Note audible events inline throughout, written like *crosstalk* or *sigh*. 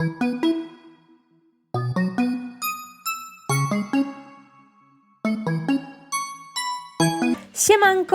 Siemanko,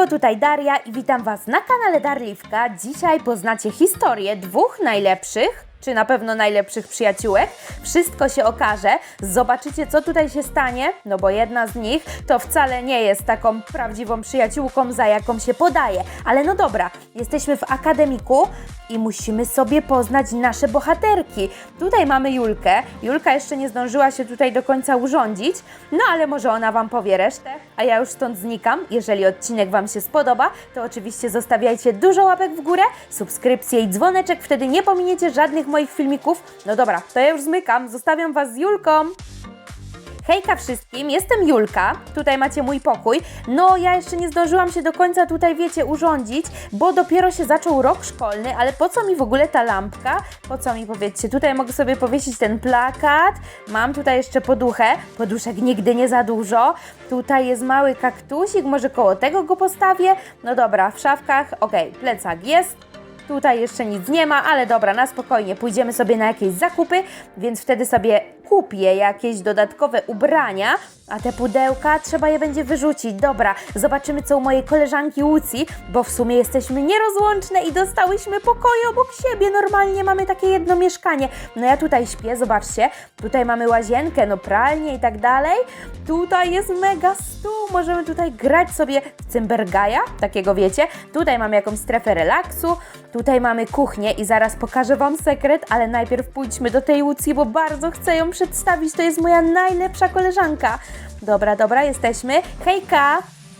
tutaj Daria i witam Was na kanale Darliwka. Dzisiaj poznacie historię dwóch najlepszych, czy na pewno najlepszych przyjaciółek. Wszystko się okaże, zobaczycie co tutaj się stanie, no bo jedna z nich to wcale nie jest taką prawdziwą przyjaciółką, za jaką się podaje. Ale no dobra, jesteśmy w akademiku i musimy sobie poznać nasze bohaterki. Tutaj mamy Julkę. Julka jeszcze nie zdążyła się tutaj do końca urządzić, no ale może ona Wam powie resztę, a ja już stąd znikam. Jeżeli odcinek Wam się spodoba, to oczywiście zostawiajcie dużo łapek w górę, subskrypcję i dzwoneczek, wtedy nie pominiecie żadnych moich filmików. No dobra, to ja już zmykam, zostawiam Was z Julką. Hejka wszystkim, jestem Julka, tutaj macie mój pokój. No, ja jeszcze nie zdążyłam się do końca tutaj, wiecie, urządzić, bo dopiero się zaczął rok szkolny, ale po co mi w ogóle ta lampka? Po co mi, powiedzcie, tutaj mogę sobie powiesić ten plakat, mam tutaj jeszcze poduchę, poduszek nigdy nie za dużo, tutaj jest mały kaktusik, może koło tego go postawię. No dobra, w szafkach, okej, plecak jest, Tutaj jeszcze nic nie ma, ale dobra, na spokojnie pójdziemy sobie na jakieś zakupy, więc wtedy sobie kupię jakieś dodatkowe ubrania, a te pudełka trzeba je będzie wyrzucić. Dobra, zobaczymy co u mojej koleżanki Łucji, bo w sumie jesteśmy nierozłączne i dostałyśmy pokoje obok siebie. Normalnie mamy takie jedno mieszkanie. No ja tutaj śpię, zobaczcie, tutaj mamy łazienkę, no pralnię i tak dalej. Tutaj jest mega stół, możemy tutaj grać sobie w cymbergaja, takiego wiecie. Tutaj mamy jakąś strefę relaksu, tutaj mamy kuchnię i zaraz pokażę Wam sekret, ale najpierw pójdźmy do tej Łucji, bo bardzo chcę ją przedstawić. To jest moja najlepsza koleżanka. Dobra, dobra, jesteśmy. Hejka!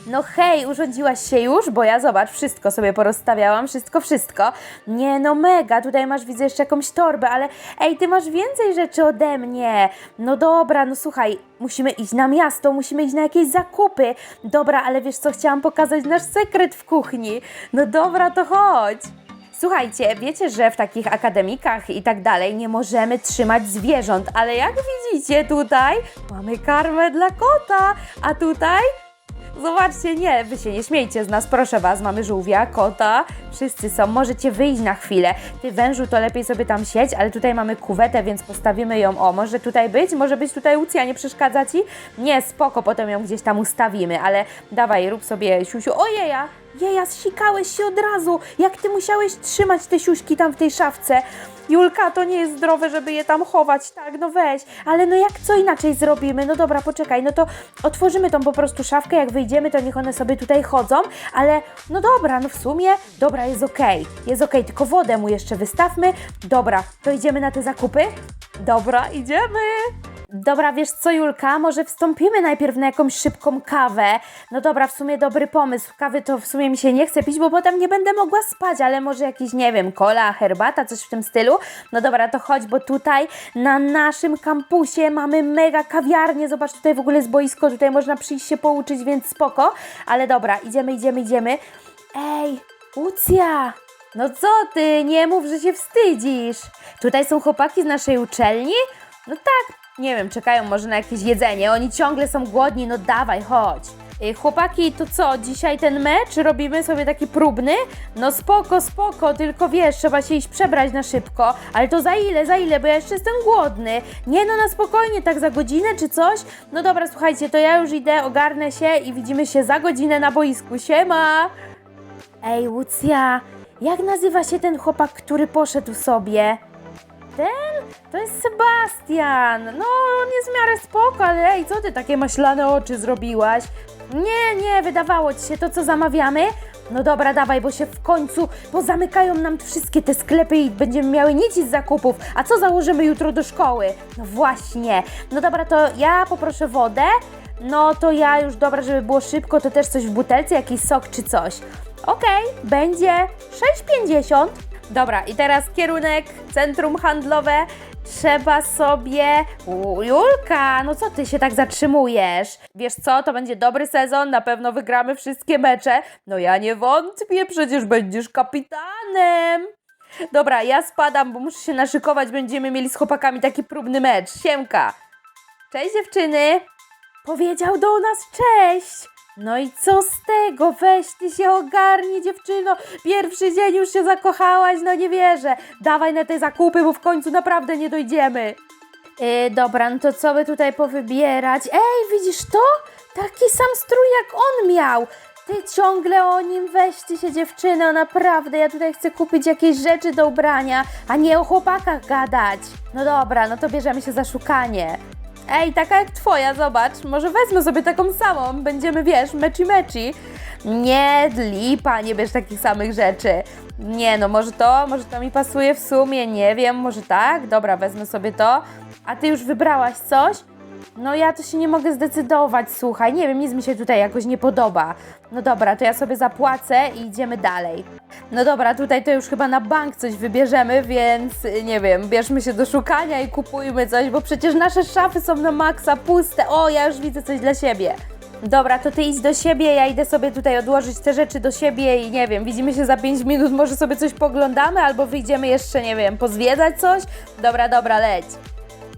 No hej, urządziłaś się już? Bo ja zobacz, wszystko sobie porozstawiałam, wszystko, wszystko. Nie no mega, tutaj masz widzę jeszcze jakąś torbę, ale ej, ty masz więcej rzeczy ode mnie. No dobra, no słuchaj, musimy iść na miasto, musimy iść na jakieś zakupy. Dobra, ale wiesz co, chciałam pokazać nasz sekret w kuchni. No dobra, to chodź. Słuchajcie, wiecie, że w takich akademikach i tak dalej nie możemy trzymać zwierząt, ale jak widzicie tutaj mamy karmę dla kota, a tutaj Zobaczcie, nie, wy się nie śmiejcie z nas, proszę was, mamy żółwia, kota, wszyscy są, możecie wyjść na chwilę. Ty wężu to lepiej sobie tam siedź, ale tutaj mamy kuwetę, więc postawimy ją, o, może tutaj być, może być tutaj Lucja, nie przeszkadza ci? Nie, spoko, potem ją gdzieś tam ustawimy, ale dawaj, rób sobie siusiu, ojeja, jeja, zsikałeś się od razu, jak ty musiałeś trzymać te siuśki tam w tej szafce. Julka, to nie jest zdrowe, żeby je tam chować, tak, no weź. Ale no jak co inaczej zrobimy? No dobra, poczekaj, no to otworzymy tą po prostu szafkę, jak wyjdziemy, to niech one sobie tutaj chodzą, ale no dobra, no w sumie, dobra, jest okej, jest okej, tylko wodę mu jeszcze wystawmy. Dobra, to idziemy na te zakupy? Dobra, idziemy. Dobra, wiesz co, Julka, może wstąpimy najpierw na jakąś szybką kawę. No dobra, w sumie dobry pomysł. Kawy to w sumie mi się nie chce pić, bo potem nie będę mogła spać, ale może jakiś, nie wiem, kola, herbata, coś w tym stylu. No dobra, to chodź, bo tutaj na naszym kampusie mamy mega kawiarnię. Zobacz, tutaj w ogóle jest boisko, tutaj można przyjść się pouczyć, więc spoko. Ale dobra, idziemy, idziemy, idziemy. Ej, Lucja! No co ty, nie mów, że się wstydzisz. Tutaj są chłopaki z naszej uczelni? No tak, nie wiem, czekają może na jakieś jedzenie. Oni ciągle są głodni, no dawaj, chodź. Ej, Chłopaki, to co, dzisiaj ten mecz? Robimy sobie taki próbny? No spoko, spoko, tylko wiesz, trzeba się iść przebrać na szybko. Ale to za ile, za ile, bo ja jeszcze jestem głodny. Nie no, na spokojnie, tak za godzinę czy coś? No dobra, słuchajcie, to ja już idę, ogarnę się i widzimy się za godzinę na boisku. Siema! Ej, Łucja, jak nazywa się ten chłopak, który poszedł sobie? Ten? To jest Sebastian. No, on jest w miarę spoko, ale ej, co ty takie maślane oczy zrobiłaś? Nie, nie, wydawało ci się to, co zamawiamy? No dobra, dawaj, bo się w końcu pozamykają nam wszystkie te sklepy i będziemy miały nic z zakupów. A co założymy jutro do szkoły? No właśnie. No dobra, to ja poproszę wodę. No to ja już, dobra, żeby było szybko, to też coś w butelce, jakiś sok czy coś. Okej, będzie 6,50. Dobra, i teraz kierunek, centrum handlowe. Trzeba sobie. U, Julka, no co ty się tak zatrzymujesz? Wiesz co, to będzie dobry sezon, na pewno wygramy wszystkie mecze. No ja nie wątpię, przecież będziesz kapitanem. Dobra, ja spadam, bo muszę się naszykować. Będziemy mieli z chłopakami taki próbny mecz. Siemka. Cześć dziewczyny. Powiedział do nas cześć. No i co z tego? Weź ty się ogarnij, dziewczyno. Pierwszy dzień już się zakochałaś, no nie wierzę. Dawaj na te zakupy, bo w końcu naprawdę nie dojdziemy. Yy, dobra, no to co by tutaj powybierać? Ej, widzisz to? Taki sam strój jak on miał. Ty ciągle o nim weź ty się dziewczyno, naprawdę. Ja tutaj chcę kupić jakieś rzeczy do ubrania, a nie o chłopakach gadać. No dobra, no to bierzemy się za szukanie. Ej, taka jak twoja, zobacz. Może wezmę sobie taką samą. Będziemy, wiesz, meci meci. Nie, lipa, nie bierz takich samych rzeczy. Nie, no może to, może to mi pasuje w sumie, nie wiem, może tak. Dobra, wezmę sobie to. A ty już wybrałaś coś? No ja to się nie mogę zdecydować, słuchaj, nie wiem, nic mi się tutaj jakoś nie podoba. No dobra, to ja sobie zapłacę i idziemy dalej. No dobra, tutaj to już chyba na bank coś wybierzemy, więc y, nie wiem, bierzmy się do szukania i kupujmy coś, bo przecież nasze szafy są na maksa puste. O, ja już widzę coś dla siebie. Dobra, to ty idź do siebie, ja idę sobie tutaj odłożyć te rzeczy do siebie i nie wiem, widzimy się za 5 minut, może sobie coś poglądamy albo wyjdziemy jeszcze, nie wiem, pozwiedzać coś. Dobra, dobra, leć.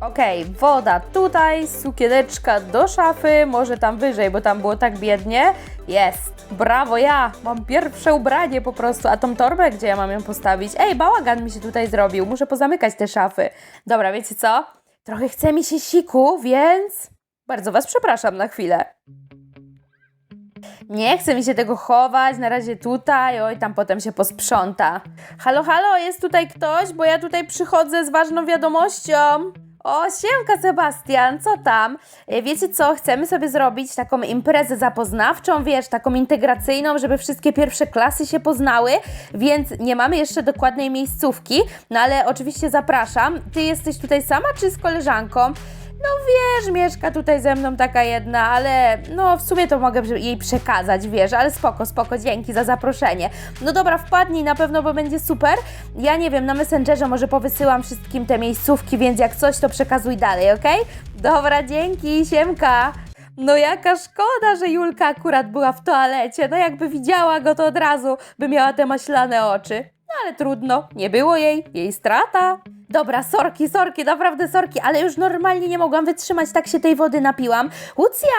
Okej, woda tutaj, sukieneczka do szafy, może tam wyżej, bo tam było tak biednie. Jest, brawo ja, mam pierwsze ubranie po prostu, a tą torbę, gdzie ja mam ją postawić? Ej, bałagan mi się tutaj zrobił, muszę pozamykać te szafy. Dobra, wiecie co? Trochę chce mi się siku, więc bardzo Was przepraszam na chwilę. Nie chce mi się tego chować, na razie tutaj, oj, tam potem się posprząta. Halo, halo, jest tutaj ktoś, bo ja tutaj przychodzę z ważną wiadomością. O, siemka Sebastian, co tam? E, Wiecie co, chcemy sobie zrobić taką imprezę zapoznawczą, wiesz, taką integracyjną, żeby wszystkie pierwsze klasy się poznały, więc nie mamy jeszcze dokładnej miejscówki, no ale oczywiście zapraszam. Ty jesteś tutaj sama czy z koleżanką? No wiesz, mieszka tutaj ze mną taka jedna, ale no w sumie to mogę jej przekazać, wiesz, ale spoko, spoko, dzięki za zaproszenie. No dobra, wpadnij na pewno, bo będzie super. Ja nie wiem, na Messengerze może powysyłam wszystkim te miejscówki, więc jak coś, to przekazuj dalej, okej? Dobra, dzięki, siemka. No jaka szkoda, że Julka akurat była w toalecie. No jakby widziała go, to od razu by miała te maślane oczy. No ale trudno, nie było jej, jej strata. Dobra, sorki, sorki, naprawdę sorki, ale już normalnie nie mogłam wytrzymać, tak się tej wody napiłam. Łucja,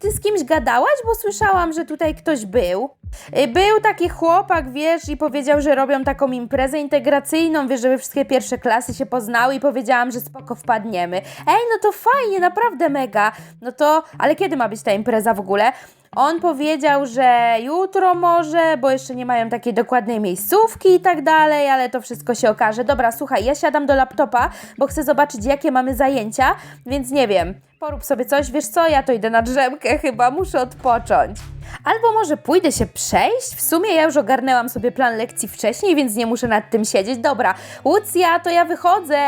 ty z kimś gadałaś, bo słyszałam, że tutaj ktoś był. Y, Był taki chłopak, wiesz, i powiedział, że robią taką imprezę integracyjną, wiesz, żeby wszystkie pierwsze klasy się poznały i powiedziałam, że spoko wpadniemy. Ej, no to fajnie, naprawdę mega. No to, ale kiedy ma być ta impreza w ogóle? On powiedział, że jutro może, bo jeszcze nie mają takiej dokładnej miejscówki i tak dalej, ale to wszystko się okaże. Dobra, słuchaj, ja siadam do laptopa, bo chcę zobaczyć, jakie mamy zajęcia, więc nie wiem, porób sobie coś, wiesz co, ja to idę na drzemkę *laughs* chyba, muszę odpocząć. Albo może pójdę się przejść? W sumie ja już ogarnęłam sobie plan lekcji wcześniej, więc nie muszę nad tym siedzieć. Dobra, Łucja, to ja wychodzę.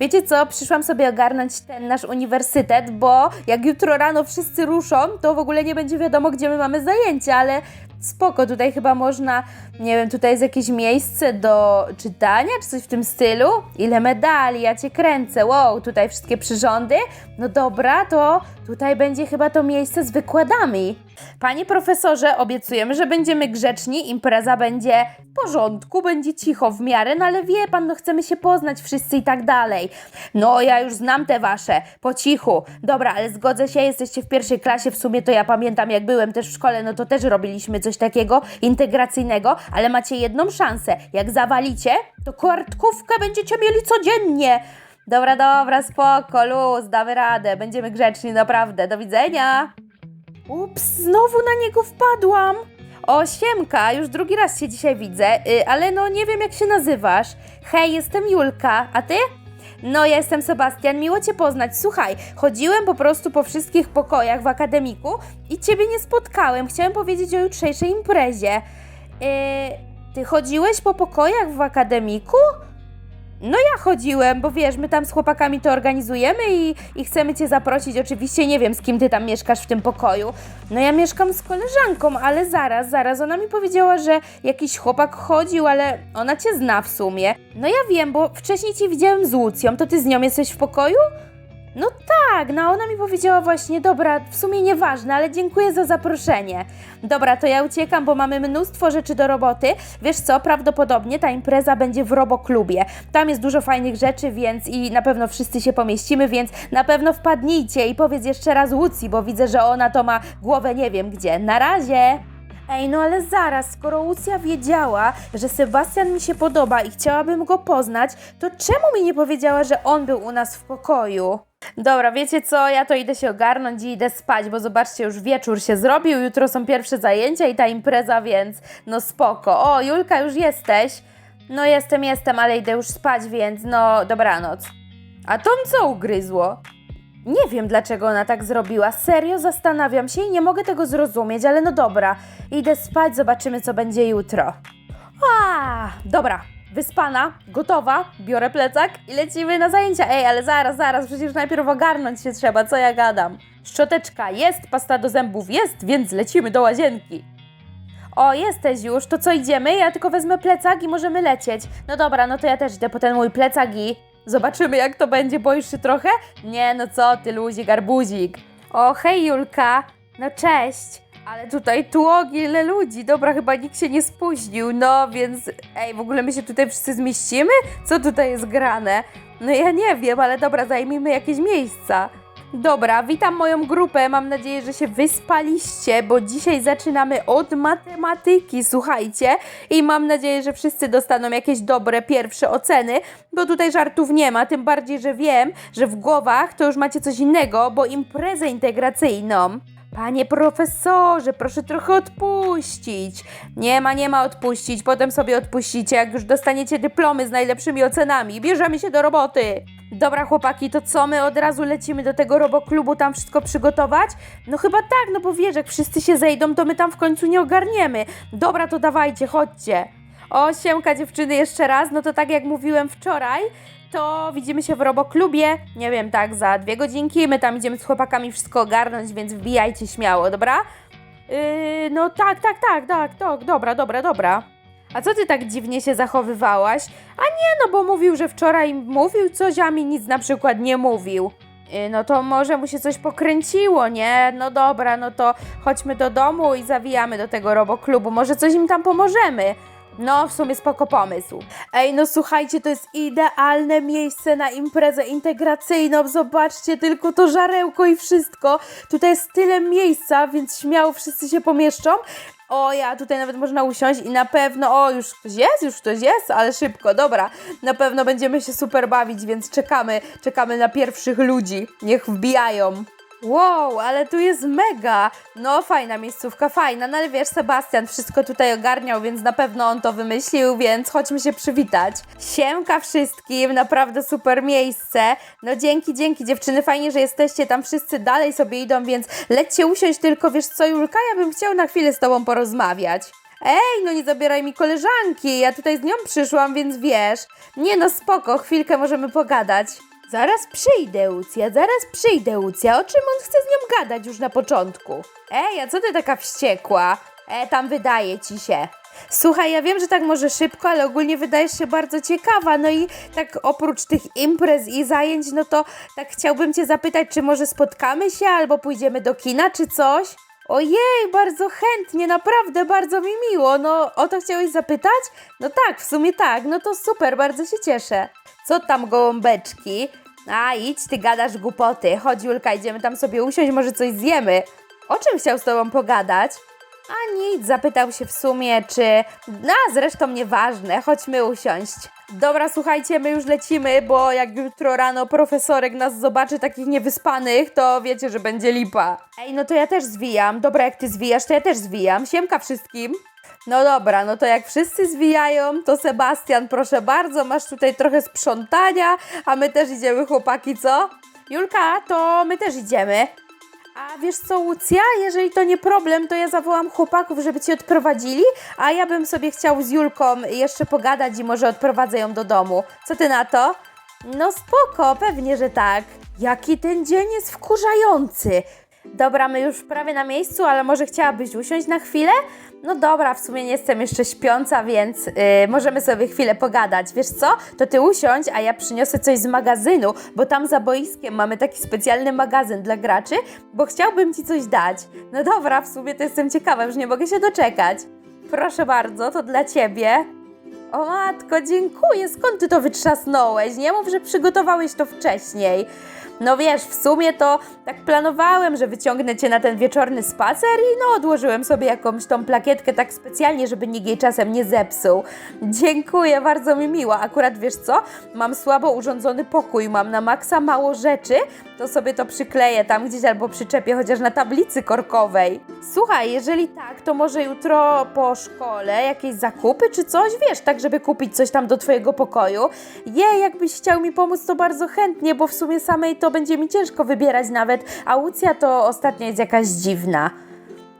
Wiecie co, przyszłam sobie ogarnąć ten nasz uniwersytet, bo jak jutro rano wszyscy ruszą, to w ogóle nie będzie wiadomo, gdzie my mamy zajęcia, ale spoko, tutaj chyba można, nie wiem, tutaj jest jakieś miejsce do czytania, czy coś w tym stylu. Ile medali, ja cię kręcę, wow, tutaj wszystkie przyrządy. No dobra, to tutaj będzie chyba to miejsce z wykładami. Panie profesorze, obiecujemy, że będziemy grzeczni, impreza będzie w porządku, będzie cicho w miarę, no ale wie pan, no chcemy się poznać wszyscy i tak dalej. No, ja już znam te wasze, po cichu. Dobra, ale zgodzę się, jesteście w pierwszej klasie, w sumie to ja pamiętam, jak byłem też w szkole, no to też robiliśmy coś takiego integracyjnego, ale macie jedną szansę. Jak zawalicie, to kartkówkę będziecie mieli codziennie. Dobra, dobra, spoko, luz, damy radę, będziemy grzeczni, naprawdę. Do widzenia. Ups, znowu na niego wpadłam. O, siemka, już drugi raz cię dzisiaj widzę, y, ale no nie wiem jak się nazywasz. Hej, jestem Julka, a ty? No, ja jestem Sebastian, miło cię poznać. Słuchaj, chodziłem po prostu po wszystkich pokojach w akademiku i ciebie nie spotkałem. Chciałem powiedzieć o jutrzejszej imprezie. Yy, ty chodziłeś po pokojach w akademiku? No ja chodziłem, bo wiesz, my tam z chłopakami to organizujemy i, i chcemy Cię zaprosić. Oczywiście nie wiem, z kim Ty tam mieszkasz w tym pokoju. No ja mieszkam z koleżanką, ale zaraz, zaraz. Ona mi powiedziała, że jakiś chłopak chodził, ale ona Cię zna w sumie. No ja wiem, bo wcześniej Cię widziałem z Łucją. To Ty z nią jesteś w pokoju? No tak, no ona mi powiedziała właśnie, dobra, w sumie nieważne, ale dziękuję za zaproszenie. Dobra, to ja uciekam, bo mamy mnóstwo rzeczy do roboty. Wiesz co, prawdopodobnie ta impreza będzie w Roboklubie. Tam jest dużo fajnych rzeczy, więc i na pewno wszyscy się pomieścimy, więc na pewno wpadnijcie i powiedz jeszcze raz Łucji, bo widzę, że ona to ma głowę nie wiem gdzie. Na razie! Ej, no ale zaraz, skoro Łucja wiedziała, że Sebastian mi się podoba i chciałabym go poznać, to czemu mi nie powiedziała, że on był u nas w pokoju? Dobra, wiecie co, ja to idę się ogarnąć i idę spać, bo zobaczcie, już wieczór się zrobił, jutro są pierwsze zajęcia i ta impreza, więc no spoko. O, Julka, już jesteś? No jestem, jestem, ale idę już spać, więc no dobranoc. A Tom co ugryzło? Nie wiem, dlaczego ona tak zrobiła. Serio zastanawiam się i nie mogę tego zrozumieć, ale no dobra. Idę spać, zobaczymy, co będzie jutro. A, dobra. Wyspana, gotowa, biorę plecak i lecimy na zajęcia. Ej, ale zaraz, zaraz, przecież najpierw ogarnąć się trzeba, co ja gadam. Szczoteczka jest, pasta do zębów jest, więc lecimy do łazienki. O, jesteś już, to co idziemy? Ja tylko wezmę plecak i możemy lecieć. No dobra, no to ja też idę po ten mój plecak i zobaczymy jak to będzie. Boisz się trochę? Nie, no co ty, luzik, arbuzik. O, hej Julka, no cześć. Ale tutaj tłogi, ile ludzi. Dobra, chyba nikt się nie spóźnił, no więc... Ej, w ogóle my się tutaj wszyscy zmieścimy? Co tutaj jest grane? No ja nie wiem, ale dobra, zajmijmy jakieś miejsca. Dobra, witam moją grupę. Mam nadzieję, że się wyspaliście, bo dzisiaj zaczynamy od matematyki, słuchajcie. I mam nadzieję, że wszyscy dostaną jakieś dobre pierwsze oceny, bo tutaj żartów nie ma. Tym bardziej, że wiem, że w głowach to już macie coś innego, bo imprezę integracyjną. Panie profesorze, proszę trochę odpuścić. Nie ma, nie ma odpuścić. Potem sobie odpuścicie, jak już dostaniecie dyplomy z najlepszymi ocenami. Bierzemy się do roboty. Dobra, chłopaki, to co my od razu lecimy do tego roboklubu, tam wszystko przygotować? No chyba tak, no bo wiesz, jak wszyscy się zejdą, to my tam w końcu nie ogarniemy. Dobra, to dawajcie, chodźcie. O, siemka dziewczyny jeszcze raz, no to tak jak mówiłem wczoraj, to widzimy się w Roboklubie, nie wiem, tak za dwie godzinki, my tam idziemy z chłopakami wszystko ogarnąć, więc wbijajcie śmiało, dobra? Yy, no tak, tak, tak, tak, tak, dobra, dobra, dobra. A co ty tak dziwnie się zachowywałaś? A nie, no bo mówił, że wczoraj mówił coś, a mi nic na przykład nie mówił. Yy, no to może mu się coś pokręciło, nie? No dobra, no to chodźmy do domu i zawijamy do tego roboklubu, może coś im tam pomożemy. No, w sumie spoko pomysł. Ej, no słuchajcie, to jest idealne miejsce na imprezę integracyjną. Zobaczcie tylko to żarełko i wszystko. Tutaj jest tyle miejsca, więc śmiało wszyscy się pomieszczą. O, ja tutaj nawet można usiąść i na pewno, o, już ktoś jest, już ktoś jest, ale szybko, dobra. Na pewno będziemy się super bawić, więc czekamy, czekamy na pierwszych ludzi. Niech wbijają. Wow, ale tu jest mega! No, fajna miejscówka, fajna, no ale wiesz, Sebastian wszystko tutaj ogarniał, więc na pewno on to wymyślił, więc chodźmy się przywitać. Siemka wszystkim, naprawdę super miejsce. No dzięki, dzięki dziewczyny, fajnie, że jesteście tam wszyscy dalej sobie idą, więc lećcie usiąść, tylko wiesz co, Julka, ja bym chciał na chwilę z tobą porozmawiać. Ej, no nie zabieraj mi koleżanki, ja tutaj z nią przyszłam, więc wiesz. Nie no, spoko, chwilkę możemy pogadać. Zaraz przyjdę, Lucja, zaraz przyjdę, Lucja. O czym on chce z nią gadać już na początku? Ej, a co ty taka wściekła? E, tam wydaje ci się. Słuchaj, ja wiem, że tak może szybko, ale ogólnie wydajesz się bardzo ciekawa. No i tak oprócz tych imprez i zajęć, no to tak chciałbym cię zapytać, czy może spotkamy się albo pójdziemy do kina czy coś? Ojej, bardzo chętnie, naprawdę bardzo mi miło. No, o to chciałeś zapytać? No tak, w sumie tak, no to super, bardzo się cieszę. Co tam, gołąbeczki? A, idź, ty gadasz głupoty. Chodź, Julka, idziemy tam sobie usiąść, może coś zjemy. O czym chciał z tobą pogadać? A nic, zapytał się w sumie, czy... No, zresztą nieważne, chodźmy usiąść. Dobra, słuchajcie, my już lecimy, bo jak jutro rano profesorek nas zobaczy takich niewyspanych, to wiecie, że będzie lipa. Ej, no to ja też zwijam. Dobra, jak ty zwijasz, to ja też zwijam. Siemka wszystkim. No dobra, no to jak wszyscy zwijają, to Sebastian, proszę bardzo, masz tutaj trochę sprzątania, a my też idziemy, chłopaki, co? Julka, to my też idziemy. A wiesz co, Łucja, jeżeli to nie problem, to ja zawołam chłopaków, żeby cię odprowadzili, a ja bym sobie chciał z Julką jeszcze pogadać i może odprowadzę ją do domu. Co ty na to? No spoko, pewnie, że tak. Jaki ten dzień jest wkurzający. Dobra, my już prawie na miejscu, ale może chciałabyś usiąść na chwilę? No dobra, w sumie nie jestem jeszcze śpiąca, więc yy, możemy sobie chwilę pogadać. Wiesz co? To ty usiądź, a ja przyniosę coś z magazynu, bo tam za boiskiem mamy taki specjalny magazyn dla graczy, bo chciałbym ci coś dać. No dobra, w sumie to jestem ciekawa, już nie mogę się doczekać. Proszę bardzo, to dla ciebie. O matko, dziękuję. Skąd ty to wytrzasnąłeś? Nie mów, że przygotowałeś to wcześniej. No wiesz, w sumie to tak planowałem, że wyciągnę cię na ten wieczorny spacer i no odłożyłem sobie jakąś tą plakietkę tak specjalnie, żeby nikt jej czasem nie zepsuł. Dziękuję, bardzo mi miło. Akurat wiesz co? Mam słabo urządzony pokój, mam na maksa mało rzeczy, to sobie to przykleję tam gdzieś albo przyczepię chociaż na tablicy korkowej. Słuchaj, jeżeli tak, to może jutro po szkole jakieś zakupy czy coś, wiesz, tak żeby kupić coś tam do twojego pokoju. Je, jakbyś chciał mi pomóc, to bardzo chętnie, bo w sumie samej to będzie mi ciężko wybierać nawet, a Łucja to ostatnio jest jakaś dziwna.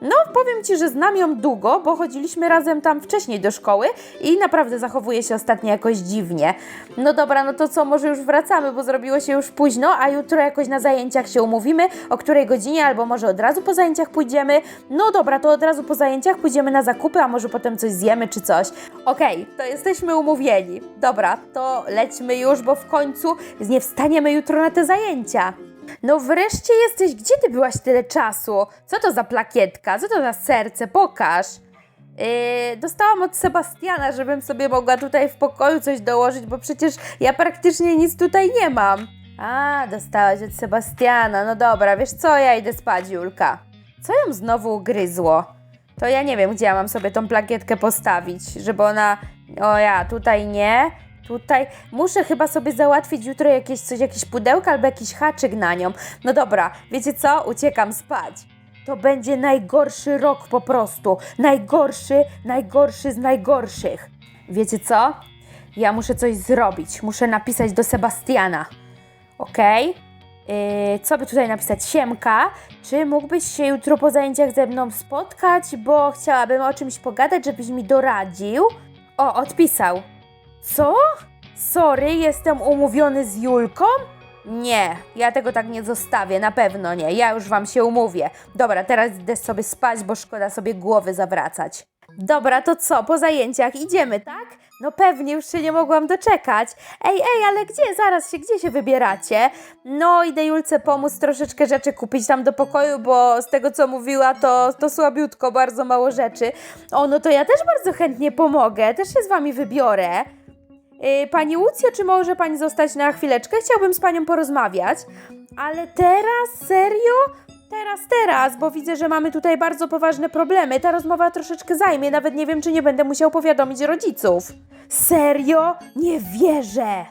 No, powiem Ci, że znam ją długo, bo chodziliśmy razem tam wcześniej do szkoły i naprawdę zachowuje się ostatnio jakoś dziwnie. No dobra, no to co, może już wracamy, bo zrobiło się już późno, a jutro jakoś na zajęciach się umówimy, o której godzinie, albo może od razu po zajęciach pójdziemy. No dobra, to od razu po zajęciach pójdziemy na zakupy, a może potem coś zjemy czy coś. Okej, to jesteśmy umówieni. Dobra, to lećmy już, bo w końcu nie wstaniemy jutro na te zajęcia. No wreszcie jesteś, gdzie ty byłaś tyle czasu? Co to za plakietka? Co to za serce? Pokaż. Yy, dostałam od Sebastiana, żebym sobie mogła tutaj w pokoju coś dołożyć, bo przecież ja praktycznie nic tutaj nie mam. A, dostałaś od Sebastiana. No dobra, wiesz co, ja idę spać, Julka. Co ją znowu ugryzło? To ja nie wiem, gdzie ja mam sobie tą plakietkę postawić, żeby ona... O ja, tutaj nie, tutaj... Muszę chyba sobie załatwić jutro jakieś coś, jakieś pudełko albo jakiś haczyk na nią. No dobra, wiecie co? Uciekam spać. To będzie najgorszy rok po prostu. Najgorszy, najgorszy z najgorszych. Wiecie co? Ja muszę coś zrobić. Muszę napisać do Sebastiana. Okej? Yy, co by tutaj napisać? Siemka, czy mógłbyś się jutro po zajęciach ze mną spotkać, bo chciałabym o czymś pogadać, żebyś mi doradził? O, odpisał. Co? Sorry, jestem umówiony z Julką? Nie, ja tego tak nie zostawię, na pewno nie. Ja już wam się umówię. Dobra, teraz idę sobie spać, bo szkoda sobie głowy zawracać. Dobra, to co, po zajęciach idziemy, tak? No pewnie, już się nie mogłam doczekać. Ej, ej, ale gdzie, zaraz się, gdzie się wybieracie? No, idę Julce pomóc troszeczkę rzeczy kupić tam do pokoju, bo z tego, co mówiła, to, to słabiutko, bardzo mało rzeczy. O, no to ja też bardzo chętnie pomogę, też się z wami wybiorę. Yy, Pani Łucjo, czy może Pani zostać na chwileczkę? Chciałbym z Panią porozmawiać. Ale teraz? Serio? Teraz, teraz, bo widzę, że mamy tutaj bardzo poważne problemy. Ta rozmowa troszeczkę zajmie, nawet nie wiem, czy nie będę musiał powiadomić rodziców. Serio? Nie wierzę!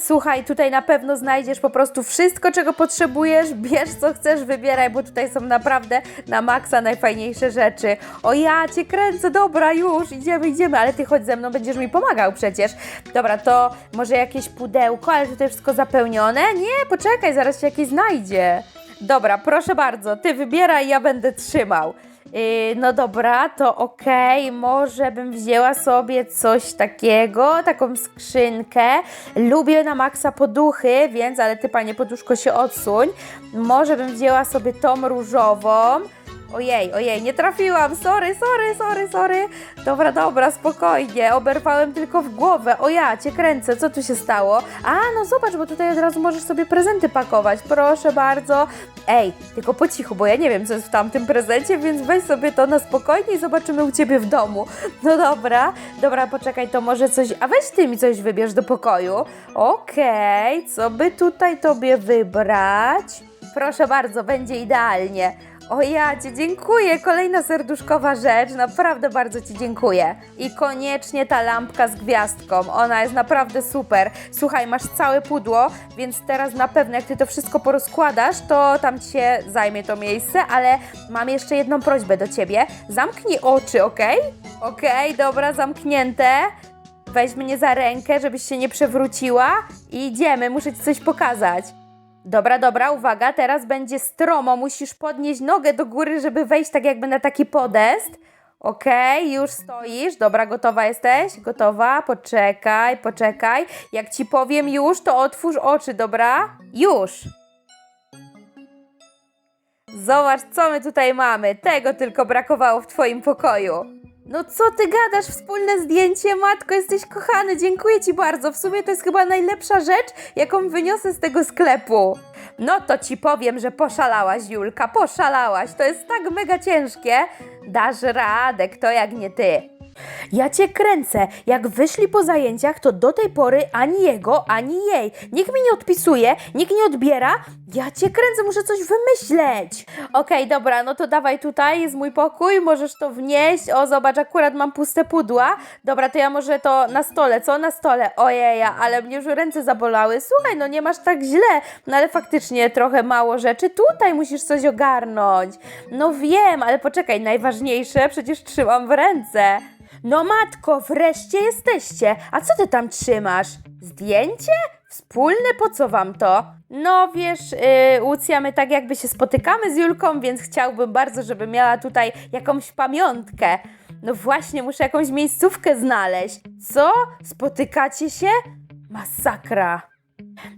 Słuchaj, tutaj na pewno znajdziesz po prostu wszystko, czego potrzebujesz. Bierz co chcesz, wybieraj, bo tutaj są naprawdę na maksa najfajniejsze rzeczy. O ja cię kręcę, dobra, już, idziemy, idziemy, ale ty chodź ze mną, będziesz mi pomagał przecież. Dobra, to może jakieś pudełko, ale tutaj wszystko zapełnione? Nie, poczekaj, zaraz się jakieś znajdzie. Dobra, proszę bardzo, ty wybieraj, ja będę trzymał. Yy, no dobra, to okej, może bym wzięła sobie coś takiego, taką skrzynkę. Lubię na maksa poduchy, więc, ale ty panie poduszko się odsuń. Może bym wzięła sobie tą różową. Ojej, ojej, nie trafiłam, sorry, sorry, sorry, sorry. Dobra, dobra, spokojnie, oberwałem tylko w głowę. O ja, cię kręcę, co tu się stało? A, no zobacz, bo tutaj od razu możesz sobie prezenty pakować, proszę bardzo. Ej, tylko po cichu, bo ja nie wiem, co jest w tamtym prezencie, więc weź sobie to na spokojnie i zobaczymy u ciebie w domu. No dobra, dobra, poczekaj, to może coś, a weź ty mi coś wybierz do pokoju. Okej, co by tutaj tobie wybrać? Proszę bardzo, będzie idealnie. O ja Ci dziękuję, kolejna serduszkowa rzecz, naprawdę bardzo Ci dziękuję. I koniecznie ta lampka z gwiazdką, ona jest naprawdę super. Słuchaj, masz całe pudło, więc teraz na pewno jak Ty to wszystko porozkładasz, to tam Ci się zajmie to miejsce, ale mam jeszcze jedną prośbę do Ciebie. Zamknij oczy, ok? Okej, dobra, zamknięte. Weź mnie za rękę, żebyś się nie przewróciła i idziemy, muszę Ci coś pokazać. Dobra, dobra, uwaga, teraz będzie stromo. Musisz podnieść nogę do góry, żeby wejść tak jakby na taki podest. Okej, już stoisz. Dobra, gotowa jesteś? Gotowa? Poczekaj, poczekaj. Jak ci powiem już, to otwórz oczy, dobra? Już. Zobacz, co my tutaj mamy. Tego tylko brakowało w twoim pokoju. No co ty gadasz? Wspólne zdjęcie, matko, jesteś kochany, dziękuję ci bardzo. W sumie to jest chyba najlepsza rzecz, jaką wyniosę z tego sklepu. No to ci powiem, że poszalałaś, Julka, poszalałaś. To jest tak mega ciężkie. Dasz radę, kto jak nie ty. Ja cię kręcę. Jak wyszli po zajęciach, to do tej pory ani jego, ani jej. Nikt mi nie odpisuje, nikt nie odbiera. Ja cię kręcę, muszę coś wymyśleć. Okej, dobra, no to dawaj tutaj, jest mój pokój, możesz to wnieść. O, zobacz, akurat mam puste pudła. Dobra, to ja może to na stole, co? Na stole. Ojeja, ale mnie już ręce zabolały. Słuchaj, no nie masz tak źle. No ale faktycznie trochę mało rzeczy. Tutaj musisz coś ogarnąć. No wiem, ale poczekaj, najważniejsze przecież trzymam w ręce. No matko, wreszcie jesteście. A co ty tam trzymasz? Zdjęcie? Wspólne? Po co wam to? No wiesz, yy, Łucja, my tak jakby się spotykamy z Julką, więc chciałbym bardzo, żeby miała tutaj jakąś pamiątkę. No właśnie, muszę jakąś miejscówkę znaleźć. Co? Spotykacie się? Masakra.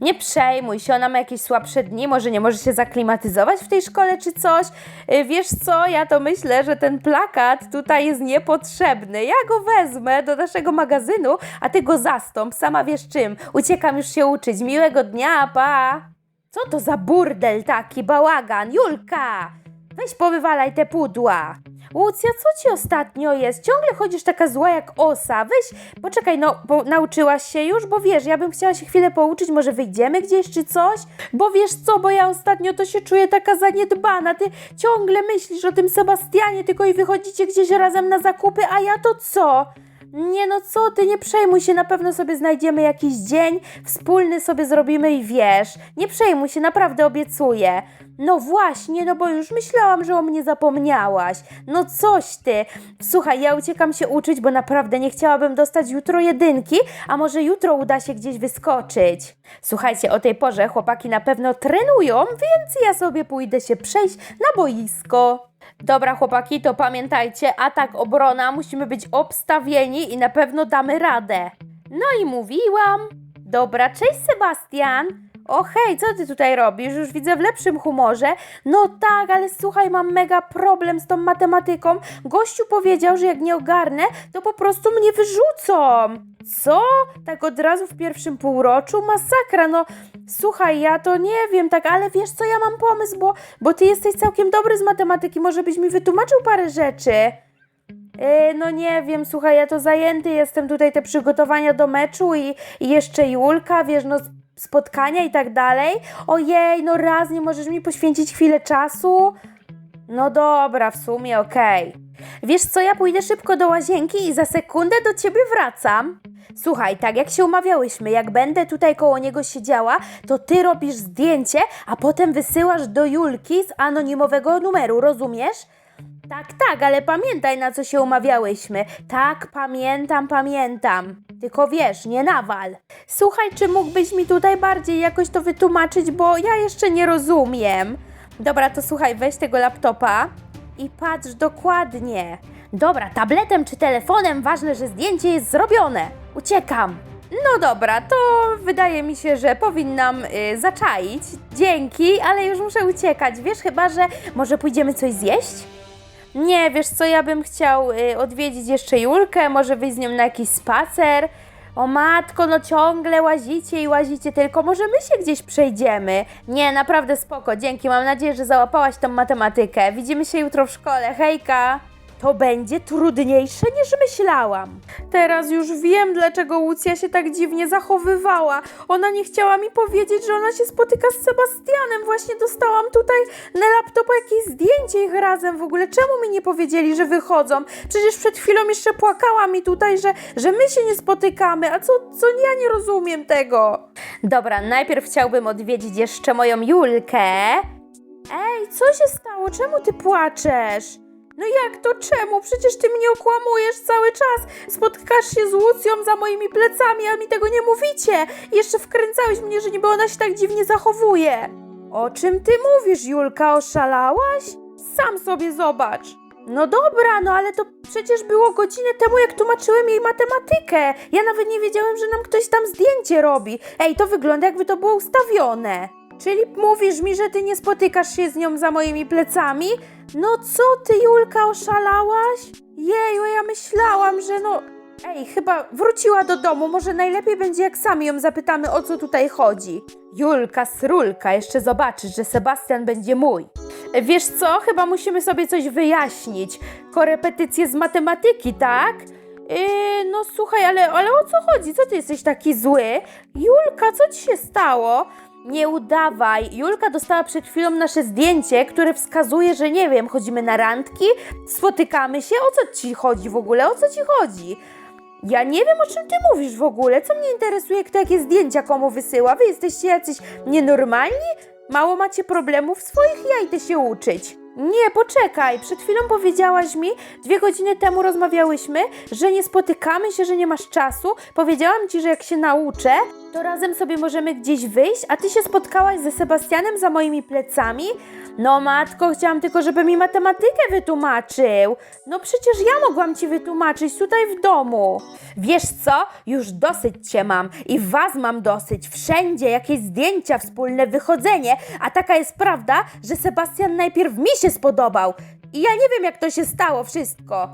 Nie przejmuj się, ona ma jakieś słabsze dni, może nie może się zaklimatyzować w tej szkole czy coś. Y, Wiesz co, ja to myślę, że ten plakat tutaj jest niepotrzebny. Ja go wezmę do naszego magazynu, a ty go zastąp, sama wiesz czym. Uciekam już się uczyć. Miłego dnia, pa! Co to za burdel taki, bałagan? Julka! Weź powywalaj te pudła. Łucja, co ci ostatnio jest? Ciągle chodzisz taka zła jak osa. Weź, poczekaj, no, bo nauczyłaś się już? Bo wiesz, ja bym chciała się chwilę pouczyć, może wyjdziemy gdzieś czy coś? Bo wiesz co, bo ja ostatnio to się czuję taka zaniedbana. Ty ciągle myślisz o tym Sebastianie, tylko i wychodzicie gdzieś razem na zakupy, a ja to co? Nie no co ty, nie przejmuj się, na pewno sobie znajdziemy jakiś dzień, wspólny sobie zrobimy i wiesz. Nie przejmuj się, naprawdę obiecuję. No właśnie, no bo już myślałam, że o mnie zapomniałaś. No coś ty. Słuchaj, ja uciekam się uczyć, bo naprawdę nie chciałabym dostać jutro jedynki, a może jutro uda się gdzieś wyskoczyć. Słuchajcie, o tej porze chłopaki na pewno trenują, więc ja sobie pójdę się przejść na boisko. Dobra, chłopaki, to pamiętajcie, atak, obrona, musimy być obstawieni i na pewno damy radę. No i mówiłam. Dobra, cześć Sebastian. O hej, co ty tutaj robisz? Już widzę w lepszym humorze. No tak, ale słuchaj, mam mega problem z tą matematyką. Gościu powiedział, że jak nie ogarnę, to po prostu mnie wyrzucą. Co? Tak od razu w pierwszym półroczu? Masakra, no słuchaj, ja to nie wiem, tak, ale wiesz co, ja mam pomysł, bo, bo ty jesteś całkiem dobry z matematyki, może byś mi wytłumaczył parę rzeczy. E, no nie wiem, słuchaj, ja to zajęty jestem tutaj te przygotowania do meczu i, i jeszcze Julka, wiesz, no spotkania i tak dalej. Ojej, no raz nie możesz mi poświęcić chwilę czasu? No dobra, w sumie okej. Wiesz co, ja pójdę szybko do łazienki i za sekundę do ciebie wracam. Słuchaj, tak jak się umawiałyśmy, jak będę tutaj koło niego siedziała, to ty robisz zdjęcie, a potem wysyłasz do Julki z anonimowego numeru, rozumiesz? Tak, tak, ale pamiętaj na co się umawiałyśmy. Tak, pamiętam, pamiętam. Tylko wiesz, nie nawal. Słuchaj, czy mógłbyś mi tutaj bardziej jakoś to wytłumaczyć, bo ja jeszcze nie rozumiem. Dobra, to słuchaj, weź tego laptopa i patrz dokładnie. Dobra, tabletem czy telefonem, ważne, że zdjęcie jest zrobione. Uciekam. No dobra, to wydaje mi się, że powinnam y, zaczaić. Dzięki, ale już muszę uciekać. Wiesz, chyba, że może pójdziemy coś zjeść? Nie, wiesz co, ja bym chciał y, odwiedzić jeszcze Julkę, może wyjść z nią na jakiś spacer. O matko, no ciągle łazicie i łazicie, tylko może my się gdzieś przejdziemy. Nie, naprawdę spoko, dzięki, mam nadzieję, że załapałaś tą matematykę. Widzimy się jutro w szkole, hejka! To będzie trudniejsze niż myślałam. Teraz już wiem, dlaczego Łucja się tak dziwnie zachowywała. Ona nie chciała mi powiedzieć, że ona się spotyka z Sebastianem. Właśnie dostałam tutaj na laptopa jakieś zdjęcie ich razem w ogóle. Czemu mi nie powiedzieli, że wychodzą? Przecież przed chwilą jeszcze płakała mi tutaj, że, że my się nie spotykamy. A co, co ja nie rozumiem tego? Dobra, najpierw chciałbym odwiedzić jeszcze moją Julkę. Ej, co się stało? Czemu ty płaczesz? No jak to czemu? Przecież ty mnie okłamujesz cały czas. Spotkasz się z Łucją za moimi plecami, a mi tego nie mówicie. Jeszcze wkręcałeś mnie, że niby ona się tak dziwnie zachowuje. O czym ty mówisz, Julka? Oszalałaś? Sam sobie zobacz. No dobra, no ale to przecież było godzinę temu, jak tłumaczyłem jej matematykę. Ja nawet nie wiedziałem, że nam ktoś tam zdjęcie robi. Ej, to wygląda jakby to było ustawione. Czyli mówisz mi, że ty nie spotykasz się z nią za moimi plecami? No co ty, Julka, oszalałaś? Jeju, ja myślałam, że no... Ej, chyba wróciła do domu. Może najlepiej będzie, jak sami ją zapytamy, o co tutaj chodzi. Julka, srulka, jeszcze zobaczysz, że Sebastian będzie mój. Wiesz co? Chyba musimy sobie coś wyjaśnić. Korepetycje z matematyki, tak? Yy, no słuchaj, ale, ale o co chodzi? Co ty jesteś taki zły? Julka, co ci się stało? Nie udawaj. Julka dostała przed chwilą nasze zdjęcie, które wskazuje, że nie wiem, chodzimy na randki, spotykamy się. O co ci chodzi w ogóle? O co ci chodzi? Ja nie wiem, o czym ty mówisz w ogóle. Co mnie interesuje, kto jakie zdjęcia komu wysyła? Wy jesteście jacyś nienormalni? Mało macie problemów swoich? Ja się uczyć. Nie, poczekaj. Przed chwilą powiedziałaś mi, dwie godziny temu rozmawiałyśmy, że nie spotykamy się, że nie masz czasu. Powiedziałam ci, że jak się nauczę, to razem sobie możemy gdzieś wyjść, a ty się spotkałaś ze Sebastianem za moimi plecami? No matko, chciałam tylko, żeby mi matematykę wytłumaczył. No przecież ja mogłam ci wytłumaczyć tutaj w domu. Wiesz co? Już dosyć cię mam i was mam dosyć. Wszędzie jakieś zdjęcia, wspólne wychodzenie, a taka jest prawda, że Sebastian najpierw mi się spodobał. I ja nie wiem, jak to się stało wszystko.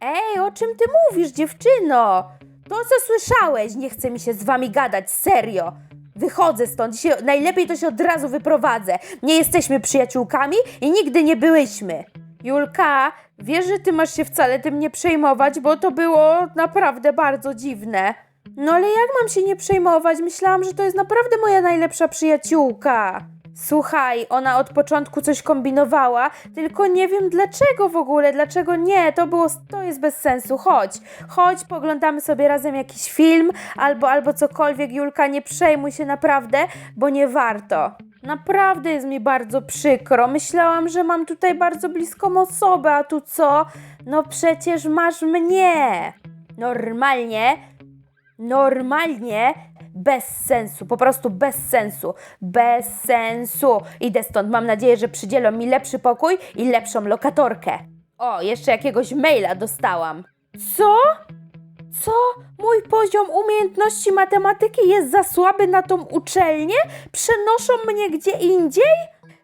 Ej, o czym ty mówisz, dziewczyno? To, co słyszałeś, nie chce mi się z wami gadać, serio. Wychodzę stąd, dzisiaj najlepiej to się od razu wyprowadzę. Nie jesteśmy przyjaciółkami i nigdy nie byłyśmy. Julka, wiesz, że ty masz się wcale tym nie przejmować, bo to było naprawdę bardzo dziwne. No ale jak mam się nie przejmować? Myślałam, że to jest naprawdę moja najlepsza przyjaciółka. Słuchaj, ona od początku coś kombinowała, tylko nie wiem dlaczego w ogóle, dlaczego nie, to było, to jest bez sensu, chodź, chodź, poglądamy sobie razem jakiś film, albo, albo cokolwiek, Julka, nie przejmuj się naprawdę, bo nie warto. Naprawdę jest mi bardzo przykro, myślałam, że mam tutaj bardzo bliską osobę, a tu co? No przecież masz mnie. Normalnie Normalnie bez sensu, po prostu bez sensu, bez sensu. Idę stąd, mam nadzieję, że przydzielą mi lepszy pokój i lepszą lokatorkę. O, jeszcze jakiegoś maila dostałam. Co? Co? Mój poziom umiejętności matematyki jest za słaby na tą uczelnię? Przenoszą mnie gdzie indziej?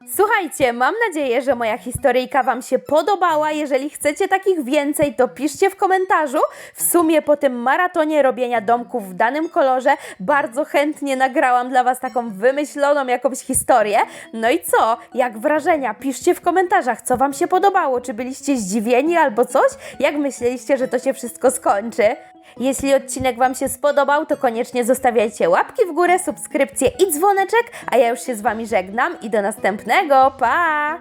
Słuchajcie, mam nadzieję, że moja historyjka Wam się podobała. Jeżeli chcecie takich więcej, to piszcie w komentarzu. W sumie po tym maratonie robienia domków w danym kolorze bardzo chętnie nagrałam dla Was taką wymyśloną jakąś historię. No i co? Jak wrażenia? Piszcie w komentarzach, co Wam się podobało. Czy byliście zdziwieni albo coś? Jak myśleliście, że to się wszystko skończy? Jeśli odcinek Wam się spodobał, to koniecznie zostawiajcie łapki w górę, subskrypcję i dzwoneczek, a ja już się z Wami żegnam i do następnego. Pa!